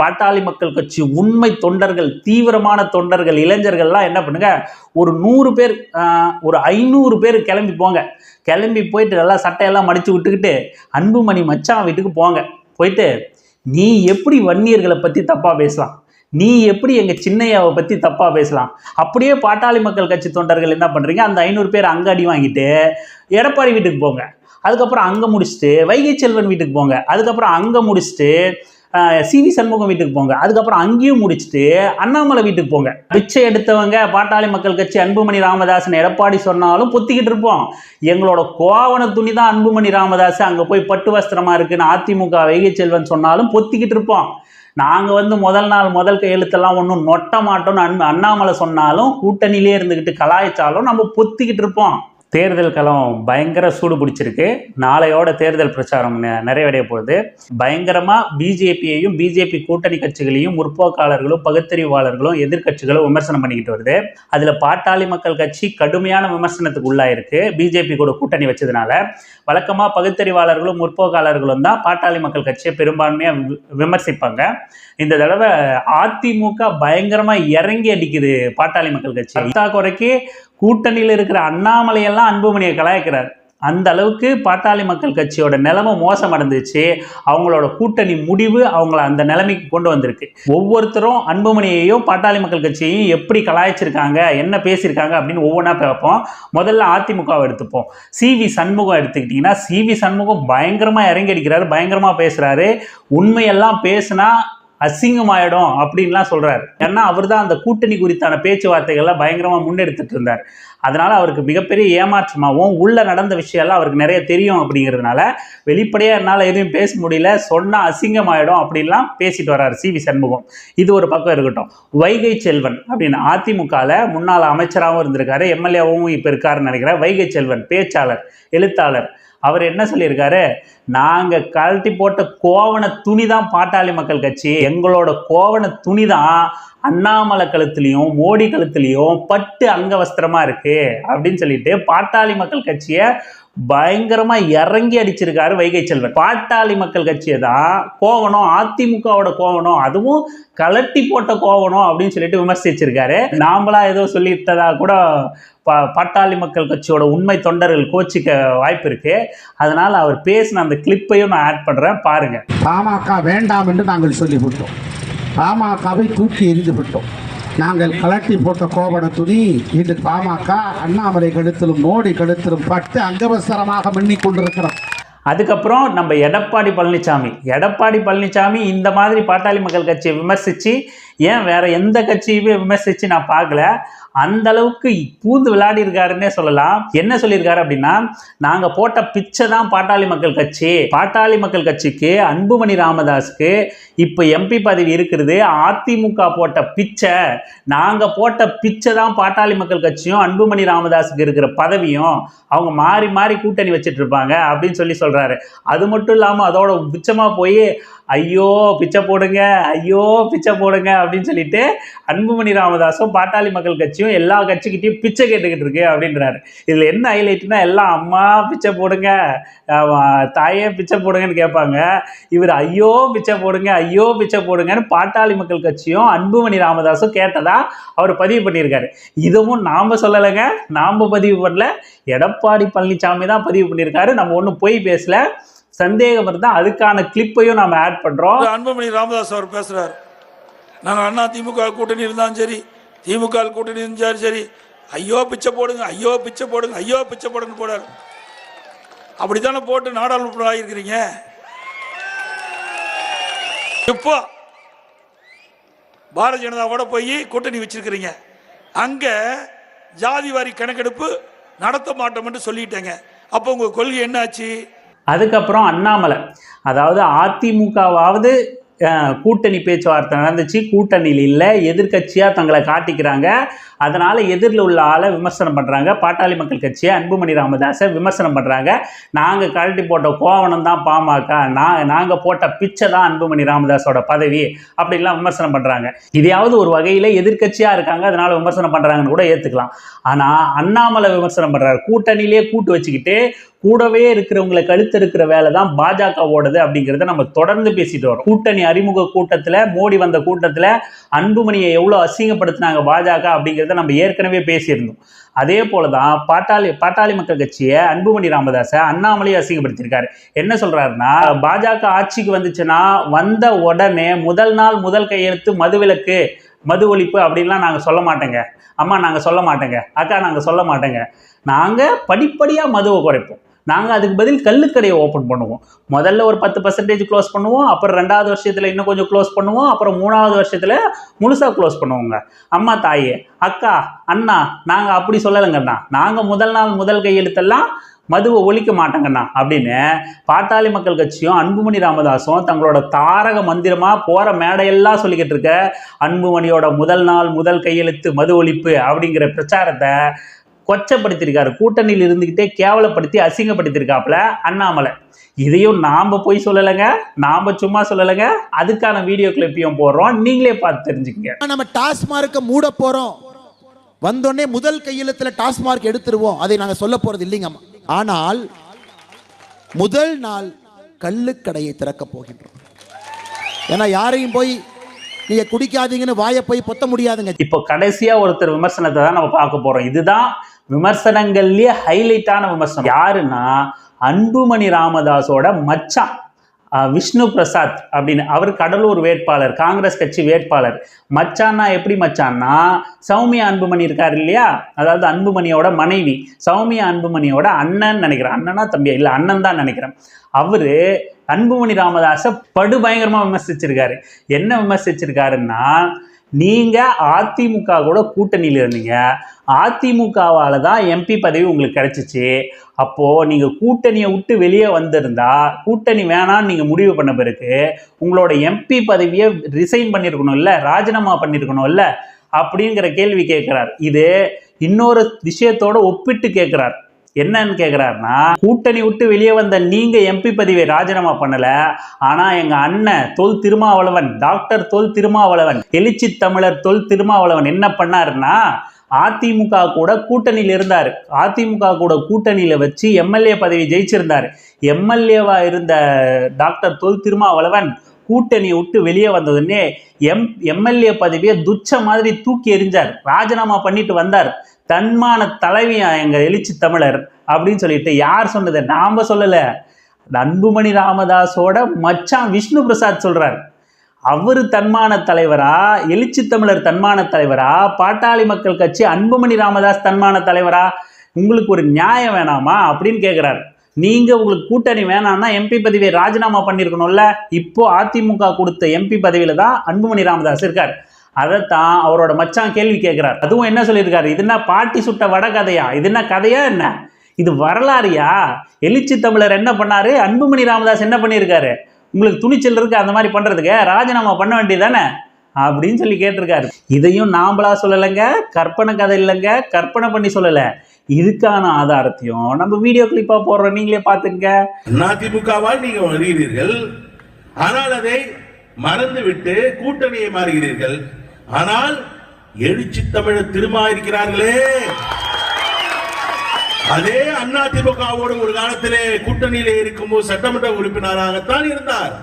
பாட்டாளி மக்கள் கட்சி உண்மை தொண்டர்கள் தீவிரமான தொண்டர்கள் இளைஞர்கள்லாம் என்ன பண்ணுங்க? ஒரு நூறு பேர் ஒரு ஐநூறு பேர் கிளம்பி போங்க. கிளம்பி போயிட்டு நல்லா சட்டையெல்லாம் மடிச்சு விட்டுக்கிட்டு அன்புமணி மச்சான் வீட்டுக்கு போங்க. போயிட்டு நீ எப்படி வன்னியர்களை பற்றி தப்பாக பேசலாம்? நீ எப்படி எங்கள் சின்னையாவை பற்றி தப்பாக பேசலாம்? அப்படியே பாட்டாளி மக்கள் கட்சி தொண்டர்கள் என்ன பண்ணுறீங்க அந்த ஐநூறு பேர் அங்கே அடி வாங்கிட்டு எடப்பாடி வீட்டுக்கு போங்க. அதுக்கப்புறம் அங்கே முடிச்சுட்டு வைகை செல்வன் வீட்டுக்கு போங்க. அதுக்கப்புறம் அங்கே முடிச்சுட்டு சிவி சண்முகம் வீட்டுக்கு போங்க. அதுக்கப்புறம் அங்கேயும் முடிச்சுட்டு அண்ணாமலை வீட்டுக்கு போங்க. பிச்சை எடுத்தவங்க பாட்டாளி மக்கள் கட்சி அன்புமணி ராமதாசன் எடப்பாடி சொன்னாலும் பொத்திக்கிட்டு இருப்போம். எங்களோட கோவண துணி தான் அன்புமணி ராமதாஸ் அங்கே போய் பட்டு வஸ்திரமா இருக்குன்னு அதிமுக வைகை செல்வன் சொன்னாலும் பொத்திக்கிட்டு இருப்போம். நாங்கள் வந்து முதல் நாள் முதல் கையெழுத்தெல்லாம் ஒன்றும் நொட்ட மாட்டோம்னு அன்பு அண்ணாமலை சொன்னாலும் கூட்டணியிலே இருந்துக்கிட்டு கலாய்ச்சாலும் நம்ம பொத்திக்கிட்டு இருப்போம். தேர்தல் களம் பயங்கர சூடு பிடிச்சிருக்கு. நாளையோட தேர்தல் பிரச்சாரம் நெ- நிறைவடைய போகுது. பயங்கரமாக பிஜேபியையும் பிஜேபி கூட்டணி கட்சிகளையும் முற்போக்காளர்களும் பகுத்தறிவாளர்களும் எதிர்க்கட்சிகளும் விமர்சனம் பண்ணிக்கிட்டு வருது. அதில் பாட்டாளி மக்கள் கட்சி கடுமையான விமர்சனத்துக்கு உள்ளாயிருக்கு. பிஜேபி கூட கூட்டணி வச்சதுனால. வழக்கமாக பகுத்தறிவாளர்களும் முற்போக்காளர்களும் தான் பாட்டாளி மக்கள் கட்சியை பெரும்பான்மையாக விமர்சிப்பாங்க. இந்த தடவை அதிமுக பயங்கரமாக இறங்கி அடிக்குது பாட்டாளி மக்கள் கட்சி. குறைக்கு கூட்டணியில் இருக்கிற அண்ணாமலையெல்லாம் அன்புமணியை கலாய்க்கிறார். அந்த அளவுக்கு பாட்டாளி மக்கள் கட்சியோட நிலைமை மோசமடைந்துச்சு அவங்களோட கூட்டணி முடிவு அவங்கள அந்த நிலைமைக்கு கொண்டு வந்திருக்கு. ஒவ்வொருத்தரும் அன்புமணியையும் பாட்டாளி மக்கள் கட்சியையும் எப்படி கலாய்ச்சிருக்காங்க என்ன பேசியிருக்காங்க அப்படின்னு ஒவ்வொன்றா பார்ப்போம். முதல்ல அதிமுகவை எடுத்துப்போம். சிவி சண்முகம் எடுத்துக்கிட்டிங்கன்னா சிவி சண்முகம் பயங்கரமாக இறங்கி அடிக்கிறாரு பயங்கரமாக பேசுகிறாரு உண்மையெல்லாம் பேசுனா அசிங்கமாயிடும் அப்படின்லாம் சொல்றாரு. ஏன்னா அவர் தான் அந்த கூட்டணி குறித்தான பேச்சுவார்த்தைகள்லாம் பயங்கரமா முன்னெடுத்துட்டு இருந்தார் அதனால அவருக்கு மிகப்பெரிய ஏமாற்றமாகவும் உள்ள நடந்த விஷயம்லாம் அவருக்கு நிறைய தெரியும் அப்படிங்கிறதுனால வெளிப்படையாக என்னால் எதுவும் பேச முடியல சொன்னால் அசிங்கமாயிடும் அப்படின்லாம் பேசிட்டு வர்றாரு சி வி சண்முகம். இது ஒரு பக்கம் இருக்கட்டும். வைகை செல்வன் அப்படின்னு அதிமுகவில் முன்னாள் அமைச்சராகவும் இருந்திருக்காரு எம்எல்ஏவும் இப்போ இருக்காருன்னு நினைக்கிறேன். வைகை செல்வன் பேச்சாளர் எழுத்தாளர். அவர் என்ன சொல்லியிருக்காரு? நாங்கள் கழட்டி போட்ட கோவண துணி தான் பாட்டாளி மக்கள் கட்சி. எங்களோட கோவண துணி தான் அண்ணாமலை கழுத்துலையும் மோடி கழுத்துலையும் பட்டு அங்கவஸ்திரமா இருக்கு. அப்படின்னு சொல்லிட்டு பாட்டாளி மக்கள் கட்சியை பயங்கரமா இறங்கி அடிச்சிருக்காரு வைகை செல்வன். பாட்டாளி மக்கள் கட்சியை தான் கோவணம் அதிமுகவோட கோவணம் அதுவும் கலட்டி போட்ட கோவணம் அப்படின்னு சொல்லிட்டு விமர்சிச்சிருக்காரு. நாமளா ஏதோ சொல்லிட்டதா கூட ப பாட்டாளி மக்கள் கட்சியோட உண்மை தொண்டர்கள் கோச்சிக்க வாய்ப்பு இருக்கு. அதனால அவர் பேசின அந்த கிளிப்பையும் நான் ஆட் பண்றேன். பாருங்க. பாமக வேண்டாம் என்று நாங்கள் சொல்லிவிட்டோம். பாமகவை தூக்கி எறிந்து விட்டோம் நாங்கள் கலட்டி போட்ட கோபட துணி இன்று பாமக அண்ணாமலை கழுத்திலும் மோடி கழுத்திலும் பட்டு அங்கவசரமாக மின்னிக் கொண்டிருக்கிறோம். அதுக்கப்புறம் நம்ம எடப்பாடி பழனிசாமி எடப்பாடி பழனிசாமி இந்த மாதிரி பாட்டாளி மக்கள் கட்சியை விமர்சித்து ஏன் வேற எந்த கட்சியுமே விமர்சித்து நான் பார்க்கல? அந்த அளவுக்கு பூந்து விளையாடி இருக்காருன்னே சொல்லலாம். என்ன சொல்லியிருக்காரு அப்படின்னா நாங்கள் போட்ட பிச்சை தான் பாட்டாளி மக்கள் கட்சி. பாட்டாளி மக்கள் கட்சிக்கு அன்புமணி ராமதாஸுக்கு இப்போ எம்பி பதவி இருக்கிறது. அதிமுக போட்ட பிச்சை. நாங்கள் போட்ட பிச்சை தான் பாட்டாளி மக்கள் கட்சியும் அன்புமணி ராமதாஸுக்கு இருக்கிற பதவியும் அவங்க மாறி மாறி கூட்டணி வச்சுட்டு இருப்பாங்க அப்படின்னு சொல்லி சொல்றாரு. அது மட்டும் இல்லாமல் அதோட உச்சமாக போய் ஐயோ பிச்சை போடுங்க ஐயோ பிச்சை போடுங்க அப்படின்னு சொல்லிட்டு அன்புமணி ராமதாஸும் பாட்டாளி மக்கள் கட்சியும் எல்லா கட்சிக்கிட்டையும் பிச்சை கேட்டுக்கிட்டு இருக்கு அப்படின்றாரு. இதில் என்ன ஹைலைட்னா எல்லாம் அம்மா பிச்சை போடுங்க தாயே பிச்சை போடுங்கன்னு கேட்பாங்க. இவர் ஐயோ பிச்சை போடுங்க ஐயோ பிச்சை போடுங்கன்னு பாட்டாளி மக்கள் கட்சியும் அன்புமணி ராமதாஸும் கேட்டதா அவர் பதிவு பண்ணியிருக்காரு. இதுவும் நாம் சொல்லலைங்க நாம் பதிவு பண்ணல. எடப்பாடி பழனிசாமி தான் பதிவு பண்ணியிருக்காரு. நம்ம ஒன்றும் போய் பேசல. சந்தேகம் இருந்தால் அதுக்கான கிளிப்பையும் நம்ம ஆட் பண்ணுறோம் அன்புமணி ராமதாஸ் அவர் பேசுறார். நாங்க அண்ணா திமுக கூட்டணி இருந்தாலும் சரி திமுக கூட்டணி இருந்தாலும் சரி ஐயோ பிச்சை போடுங்க ஐயோ பிச்சை போடுங்க ஐயோ பிச்சை போடுங்க போடாரு அப்படித்தானே போட்டு நாடாளுமன்ற ஆகியிருக்கிறீங்க? இப்போ பாரதிய ஜனதாவோட போய் கூட்டணி வச்சிருக்கிறீங்க. அங்க ஜாதி வாரி கணக்கெடுப்பு நடத்த மாட்டோம்னு சொல்லிட்டேங்க. அப்போ உங்க கொள்கை என்னாச்சு? அதுக்கப்புறம் அண்ணாமலை. அதாவது அதிமுகவாவது கூட்டணி பேச்சுவார்த்தை நடந்துச்சு. கூட்டணியில் இல்லை எதிர்க்கட்சியாக தங்களை காட்டிக்கிறாங்க. அதனால் எதிரில் உள்ள ஆளை விமர்சனம் பண்ணுறாங்க பாட்டாளி மக்கள் கட்சியை அன்புமணி ராமதாஸை விமர்சனம் பண்ணுறாங்க நாங்கள் கழட்டி போட்ட கோவணம் தான் பாமக. நான் நாங்கள் போட்ட பிச்சை தான் அன்புமணி ராமதாஸோட பதவி அப்படின்லாம் விமர்சனம் பண்ணுறாங்க இதையாவது ஒரு வகையில் எதிர்க்கட்சியாக இருக்காங்க. அதனால் விமர்சனம் பண்ணுறாங்கன்னு கூட ஏற்றுக்கலாம் ஆனால் அண்ணாமலை விமர்சனம் பண்ணுறாரு கூட்டணியிலே கூட்டு வச்சுக்கிட்டு கூடவே இருக்கிறவங்களை கழுத்து இருக்கிற வேலை தான் பாஜகவோடது அப்படிங்கிறத நம்ம தொடர்ந்து பேசிட்டு வரோம். கூட்டணி அறிமுக கூட்டத்தில் மோடி வந்த கூட்டத்தில் அன்புமணியை எவ்வளோ அசிங்கப்படுத்தினாங்க பாஜக அப்படிங்கிறத நம்ம ஏற்கனவே பேசியிருந்தோம். அதே போல தான் பாட்டாளி பாட்டாளி மக்கள் கட்சியை அன்புமணி ராமதாஸை அண்ணாமலையை அசிங்கப்படுத்தியிருக்காரு. என்ன சொல்கிறாருன்னா பாஜக ஆட்சிக்கு வந்துச்சுன்னா வந்த உடனே முதல் நாள் முதல் கையெழுத்து மதுவிலக்கு மது ஒழிப்பு அப்படின்லாம் நாங்கள் சொல்ல மாட்டேங்க. அம்மா நாங்கள் சொல்ல மாட்டேங்க. அக்கா நாங்கள் சொல்ல மாட்டேங்க. நாங்கள் படிப்படியாக மதுவை குறைப்போம். நாங்கள் அதுக்கு பதில் கல்லுக்கடையை ஓப்பன் பண்ணுவோம். முதல்ல ஒரு பத்து பர்சன்டேஜ் க்ளோஸ் பண்ணுவோம் அப்புறம் ரெண்டாவது வருஷத்தில் இன்னும் கொஞ்சம் க்ளோஸ் பண்ணுவோம் அப்புறம் மூணாவது வருஷத்தில் முழுசாக க்ளோஸ் பண்ணுவோங்க. அம்மா தாயே அக்கா அண்ணா நாங்கள் அப்படி சொல்லலைங்கண்ணா நாங்கள் முதல் நாள் முதல் கையெழுத்தெல்லாம் மதுவை ஒழிக்க மாட்டாங்கண்ணா அப்படின்னு பாட்டாளி மக்கள் கட்சியும் அன்புமணி ராமதாஸும் தங்களோட தாரக மந்திரமாக போகிற மேடையெல்லாம் சொல்லிக்கிட்டு இருக்க அன்புமணியோட முதல் நாள் முதல் கையெழுத்து மது ஒழிப்பு அப்படிங்கிற பிரச்சாரத்தை கொச்சப்படுத்தியிருக்காரு. கூட்டணியில் இருந்துக்கிட்டே கேவலப்படுத்தி அசிங்கப்படுத்தியிருக்காப்புல அண்ணாமலை. இதையும் நாம் போய் சொல்லலைங்க நாம் சும்மா சொல்லலைங்க. அதுக்கான வீடியோ கிளிப்பையும் போடுறோம். நீங்களே பார்த்து தெரிஞ்சுக்கங்க. நம்ம டாஸ்மார்க்கை மூட போறோம். வந்தோடனே முதல் கையெழுத்துல டாஸ்மார்க் எடுத்துருவோம். அதை நாங்க சொல்ல போறது இல்லைங்கம்மா ஆனால் முதல் நாள் கள்ளுக்கடையை திறக்க போகின்றோம். ஏன்னா யாரையும் போய் நீங்க குடிக்காதீங்கன்னு வாயை போய் பொத்த முடியாதுங்க. இப்போ கடைசியா ஒருத்தர் விமர்சனத்தை தான் நம்ம பார்க்க போறோம். இதுதான் விமர்சனங்கள்லயே ஹைலைட்டான விமர்சனம். யாருன்னா அன்புமணி ராமதாஸோட மச்சான் விஷ்ணு பிரசாத் அப்படின்னு அவர் கடலூர் வேட்பாளர் காங்கிரஸ் கட்சி வேட்பாளர். மச்சான்னா எப்படி மச்சான்னா சௌமியா அன்புமணி இருக்கார் இல்லையா? அதாவது அன்புமணியோட மனைவி சௌமியா அன்புமணியோட அண்ணன் நினைக்கிறேன். அண்ணனா தம்பியா? இல்லை அண்ணன் தான் நினைக்கிறேன். அவரு அன்புமணி ராமதாஸை படு பயங்கரமாக விமர்சிச்சிருக்காரு. என்ன விமர்சிச்சிருக்காருன்னா நீங்கள் அதிமுக கூட கூட்டணியில் இருந்தீங்க. அதிமுகவால் தான் எம்பி பதவி உங்களுக்கு கிடச்சிச்சு. அப்போது நீங்கள் கூட்டணியை விட்டு வெளியே வந்திருந்தா கூட்டணி வேணான்னு நீங்கள் முடிவு பண்ண பிறகு உங்களோட எம்பி பதவியை ரிசைன் பண்ணியிருக்கணும்ல ராஜினாமா பண்ணியிருக்கணும்ல அப்படிங்கிற கேள்வி கேட்குறார். இது இன்னொரு விஷயத்தோட ஒப்பிட்டு கேட்குறார். என்னன்னு கேட்குறாருன்னா கூட்டணி விட்டு வெளியே வந்த நீங்கள் எம்பி பதவியை ராஜினாமா பண்ணலை. ஆனால் எங்கள் அண்ணன் தொல் திருமாவளவன் டாக்டர் தொல் திருமாவளவன் எழுச்சி தமிழர் தொல் திருமாவளவன் என்ன பண்ணாருன்னா அதிமுக கூட கூட்டணியில் இருந்தார். அதிமுக கூட கூட்டணியில் வச்சு எம்எல்ஏ பதவி ஜெயிச்சிருந்தார். எம்எல்ஏவாக இருந்த டாக்டர் தொல் திருமாவளவன் கூட்டணியை விட்டு வெளியே வந்ததுன்னே எம் எம்எல்ஏ பதவியை துச்ச மாதிரி தூக்கி எறிஞ்சார். ராஜினாமா பண்ணிட்டு வந்தார். தன்மான தலைவியா எங்க எழுச்சி தமிழர் அப்படின்னு சொல்லிட்டு யார் சொன்னது நாம சொல்லல. அன்புமணி ராமதாஸோட மச்சான் விஷ்ணு பிரசாத் சொல்றார். அவர் தன்மான தலைவரா? எழுச்சி தமிழர் தன்மான தலைவரா? பாட்டாளி மக்கள் கட்சி அன்புமணி ராமதாஸ் தன்மான தலைவரா? உங்களுக்கு ஒரு நியாயம் வேணாமா அப்படின்னு கேட்குறாரு நீங்கள் உங்களுக்கு கூட்டணி வேணாம்னா எம்பி பதவியை ராஜினாமா பண்ணியிருக்கணும்ல இப்போ அதிமுக கொடுத்த எம்பி பதவியில் தான் அன்புமணி ராமதாஸ் இருக்கார். அதைத்தான் அவரோட மச்சான் கேள்வி கேட்குறார். அதுவும் என்ன சொல்லியிருக்காரு? இது என்ன பாட்டி சுட்ட வட கதையா? இது என்ன கதையா என்ன? இது வரலாறியா? எழுச்சி தமிழர் என்ன பண்ணாரு? அன்புமணி ராமதாஸ் என்ன பண்ணியிருக்காரு? உங்களுக்கு துணிச்சல் இருக்கு அந்த மாதிரி பண்ணுறதுக்கு ராஜினாமா பண்ண வேண்டியது தானே அப்படின்னு சொல்லி கேட்டிருக்காரு. இதையும் நாம்பளா சொல்லலைங்க. கற்பனை கதை இல்லைங்க. கற்பனை பண்ணி சொல்லலை. இதுக்கான ஆதாரத்தையும் நம்ம வீடியோ கிளிப்பா போடுறோம். நீங்களே பார்த்துங்க. அதிமுகவால் நீங்க வருகிறீர்கள். ஆனால் அதை மறந்துவிட்டு கூட்டணியை மாறுகிறீர்கள். ஆனால் எழுச்சி தமிழர் திருமா இருக்கிறார்களே அதே அதிமுகவோடு ஒரு காலத்திலே கூட்டணியிலே இருக்கும்போது சட்டமன்ற உறுப்பினராகத்தான் இருந்தார்.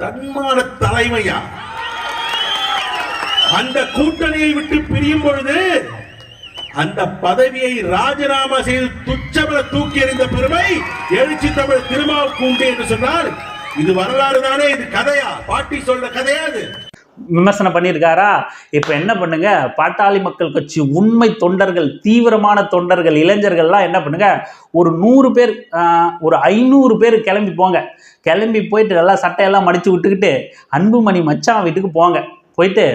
தன்மான தலைமையா? அந்த கூட்டணியை விட்டு பிரியும் பொழுது அந்த பதவியை ராஜினாமா செய்து துச்சமர தூக்கி எறிந்த பெருமை எழுச்சி தமிழ் திருமாவுக்கு உண்டு என்று சொன்னார் இது வரலாறு தானே இது கதையா? பாட்டி சொல்ற கதையா இது? விமர்சனம் பண்ணியிருக்காரா? இப்போ என்ன பண்ணுங்க? பாட்டாளி மக்கள் கட்சி உண்மை தொண்டர்கள் தீவிரமான தொண்டர்கள் இளைஞர்கள்லாம் என்ன பண்ணுங்க? ஒரு நூறு பேர் ஒரு ஐநூறு பேர் கிளம்பி போங்க. கிளம்பி போயிட்டு நல்லா சட்டையெல்லாம் மடிச்சு விட்டுக்கிட்டு அன்புமணி மச்சான் வீட்டுக்கு போங்க. போயிட்டு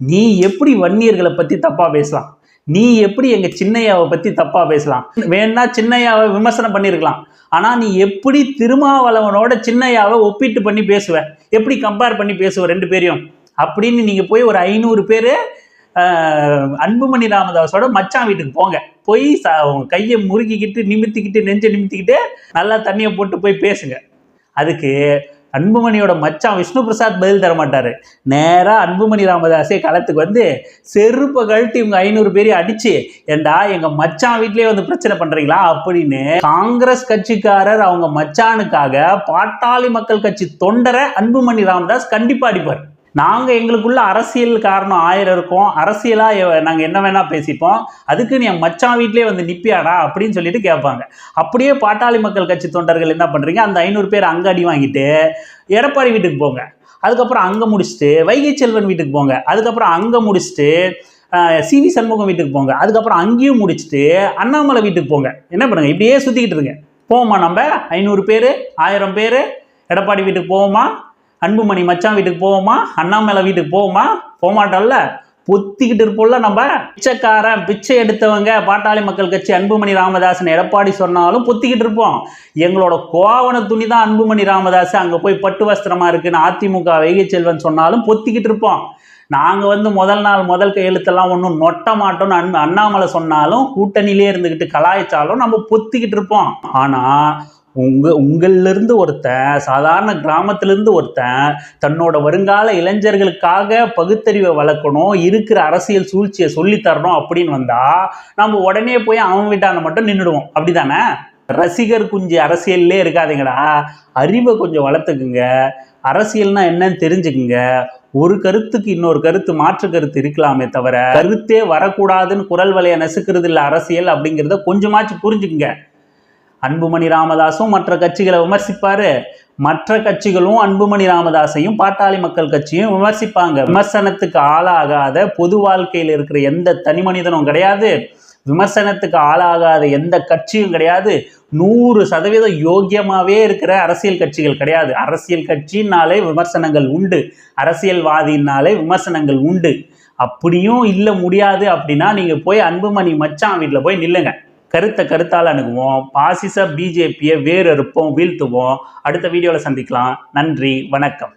நீ எப்படி வன்னியர்களை பற்றி தப்பாக பேசலாம்? நீ எப்படி எங்கள் சின்னையாவை பற்றி தப்பாக பேசலாம்? வேணா சின்னையாவை விமர்சனம் பண்ணியிருக்கலாம் ஆனால் நீ எப்படி திருமாவளவனோட சின்னையாவை ஒப்பிட்டு பண்ணி பேசுவ? எப்படி கம்பேர் பண்ணி பேசுவ ரெண்டு பேரையும்? அப்படின்னு நீங்கள் போய் ஒரு ஐநூறு பேர் அன்புமணி ராமதாஸோட மச்சான் வீட்டுக்கு போங்க. போய் உங்க கையை முறுக்கிக்கிட்டு நிமித்திக்கிட்டு நெஞ்சை நிமித்திக்கிட்டு நல்லா தண்ணியை போட்டு போய் பேசுங்க. அதுக்கு அன்புமணியோட மச்சான் விஷ்ணு பிரசாத் பதில் தர மாட்டார் நேராக அன்புமணி ராமதாஸே களத்துக்கு வந்து செருப்பை கழட்டி இவங்க ஐநூறு பேரையும் அடிச்சு ஏண்டா எங்கள் மச்சான் வீட்டிலே வந்து பிரச்சனை பண்ணுறீங்களா அப்படின்னு காங்கிரஸ் கட்சிக்காரர் அவங்க மச்சானுக்காக பாட்டாளி மக்கள் கட்சி தொண்டரை அன்புமணி ராமதாஸ் கண்டிப்பாக அடிப்பார். நாங்கள் எங்களுக்குள்ள அரசியல் காரணம் ஆயிரம் இருக்கும். அரசியலாக நாங்கள் என்ன வேணால் பேசிப்போம். அதுக்கு நீ என் மச்சான் வீட்லேயே வந்து நிப்பியாடா அப்படின்னு சொல்லிட்டு கேட்பாங்க. அப்படியே பாட்டாளி மக்கள் கட்சி தொண்டர்கள் என்ன பண்ணுறீங்க அந்த ஐநூறு பேர் அங்கே அடி வாங்கிட்டு எடப்பாடி வீட்டுக்கு போங்க. அதுக்கப்புறம் அங்கே முடிச்சுட்டு வைகை செல்வன் வீட்டுக்கு போங்க. அதுக்கப்புறம் அங்கே முடிச்சுட்டு சிவி சண்முகம் வீட்டுக்கு போங்க. அதுக்கப்புறம் அங்கேயும் முடிச்சுட்டு அண்ணாமலை வீட்டுக்கு போங்க. என்ன பண்ணுங்க? இப்படியே சுற்றிக்கிட்டு இருங்க. போவோமா நம்ம? ஐநூறு பேர்? ஆயிரம் பேர்? எடப்பாடி வீட்டுக்கு போவோமா? அன்புமணி மச்சான் வீட்டுக்கு போவோமா? அண்ணாமலை வீட்டுக்கு போவோமா? போகமாட்டோம்ல பொத்திக்கிட்டு இருப்போம்ல நம்ம? பிச்சைக்காரன் பிச்சை எடுத்தவங்க பாட்டாளி மக்கள் கட்சி அன்புமணி ராமதாசன் எடப்பாடி சொன்னாலும் பொத்திக்கிட்டு இருப்போம். எங்களோட கோவண துணி தான் அன்புமணி ராமதாஸ் அங்கே போய் பட்டு வஸ்திரமா இருக்குன்னு அதிமுக வைகை செல்வன் சொன்னாலும் பொத்திக்கிட்டு இருப்போம். நாங்கள் வந்து முதல் நாள் முதல் கையெழுத்தெல்லாம் ஒன்றும் நொட்ட மாட்டோம்னு அன் அண்ணாமலை சொன்னாலும் கூட்டணியிலே இருந்துக்கிட்டு கலாய்ச்சாலும் நம்ம பொத்திக்கிட்டு இருப்போம். ஆனால் உங்கள் உங்களிலிருந்து ஒருத்தன் சாதாரண கிராமத்திலிருந்து ஒருத்தன் தன்னோட வருங்கால இளைஞர்களுக்காக பகுத்தறிவை வளர்க்கணும் இருக்கிற அரசியல் சூழ்ச்சியை சொல்லித் தரணும் அப்படின்னு வந்தால் நம்ம உடனே போய் அவன் வீட்டான மட்டும் நின்றுடுவோம் அப்படிதானே? ரசிகர் குஞ்சு அரசியல்லே இருக்காதீங்கடா. அறிவை கொஞ்சம் வளர்த்துக்குங்க. அரசியல்னா என்னன்னு தெரிஞ்சுக்குங்க. ஒரு கருத்துக்கு இன்னொரு கருத்து மாற்று கருத்து இருக்கலாமே தவிர கருத்தே வரக்கூடாதுன்னு குரல் வலையை நசுக்கிறது இல்லை அரசியல் அப்படிங்கிறத கொஞ்சமாச்சும் புரிஞ்சுக்குங்க. அன்புமணி ராமதாஸும் மற்ற கட்சிகளை விமர்சிப்பாரு. மற்ற கட்சிகளும் அன்புமணி ராமதாஸையும் பாட்டாளி மக்கள் கட்சியும் விமர்சிப்பாங்க. விமர்சனத்துக்கு ஆளாகாத பொது வாழ்க்கையில் இருக்கிற எந்த தனி மனிதனும் கிடையாது. விமர்சனத்துக்கு ஆளாகாத எந்த கட்சியும் கிடையாது. நூறு சதவீதம் யோக்கியமாகவே இருக்கிற அரசியல் கட்சிகள் கிடையாது. அரசியல் கட்சினாலே விமர்சனங்கள் உண்டு. அரசியல்வாதினாலே விமர்சனங்கள் உண்டு. அப்படியும் இல்லை முடியாது அப்படின்னா நீங்கள் போய் அன்புமணி மச்சான் வீட்டில் போய் நில்லுங்க. கருத்தை கருத்தால் அணுகுவோம். பாசிச பிஜேபியை வேறு இருப்போம் வீழ்த்துவோம். அடுத்த வீடியோவில் சந்திக்கலாம். நன்றி. வணக்கம்.